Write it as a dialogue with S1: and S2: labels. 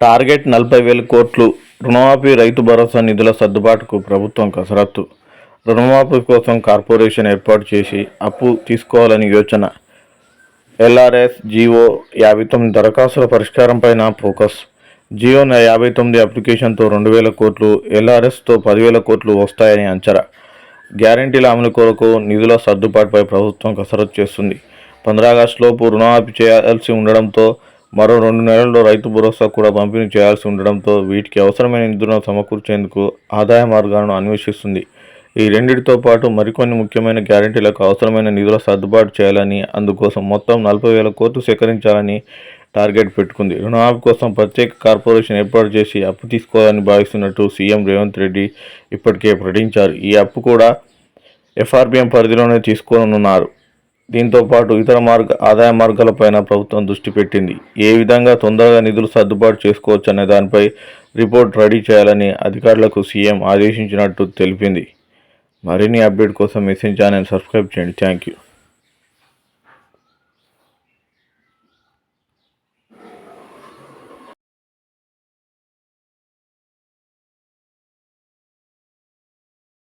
S1: Target నలభై వేల కోట్లు రుణమాఫీ రైతు భరోసా నిధుల సర్దుబాటుకు ప్రభుత్వం కసరత్తు. రుణమాఫీ కోసం కార్పొరేషన్ ఏర్పాటు చేసి అప్పు తీసుకోవాలని యోచన. ఎల్ఆర్ఎస్ జియో యాభై తొమ్మిది దరఖాస్తుల పరిష్కారంపైన ఫోకస్. జియో యాభై తొమ్మిది అప్లికేషన్తో రెండు వేల కోట్లు ఎల్ఆర్ఎస్తో పదివేల కోట్లు వస్తాయని అంచనా. గ్యారంటీల అమలు కొరకు నిధుల సర్దుబాటుపై ప్రభుత్వం కసరత్తు చేస్తుంది. పంద్రాగస్టులోపు రుణమాఫీ చేయాల్సి ఉండడంతో మరో రెండు నెలల్లో రైతు భరోసా కూడా పంపిణీ చేయాల్సి ఉండడంతో వీటికి అవసరమైన నిధులను సమకూర్చేందుకు ఆదాయ మార్గాలను అన్వేషిస్తుంది. ఈ రెండింటితో పాటు మరికొన్ని ముఖ్యమైన గ్యారంటీలకు అవసరమైన నిధుల సర్దుబాటు చేయాలని అందుకోసం మొత్తం నలభై వేల కోట్లు సేకరించాలని టార్గెట్ పెట్టుకుంది. రుణమాఫీ కోసం ప్రత్యేక కార్పొరేషన్ ఏర్పాటు చేసి అప్పు తీసుకోవాలని భావిస్తున్నట్టు సీఎం రేవంత్ రెడ్డి ఇప్పటికే ప్రకటించారు. ఈ అప్పు కూడా ఎఫ్ఆర్బిఎం పరిధిలోనే తీసుకోనున్నారు. దీంతో పాటు ఇతర మార్గ ఆదాయ మార్గాలపైన ప్రభుత్వం దృష్టి పెట్టింది. ఏ విధంగా తొందరగా నిధులు సర్దుబాటు చేసుకోవచ్చు అనే దానిపై రిపోర్ట్ రెడీ చేయాలని అధికారులకు సీఎం ఆదేశించినట్టు తెలిపింది. మరిన్ని అప్డేట్ కోసం మెసేజ్ ఛానల్ సబ్స్క్రైబ్ చేయండి. Thank you.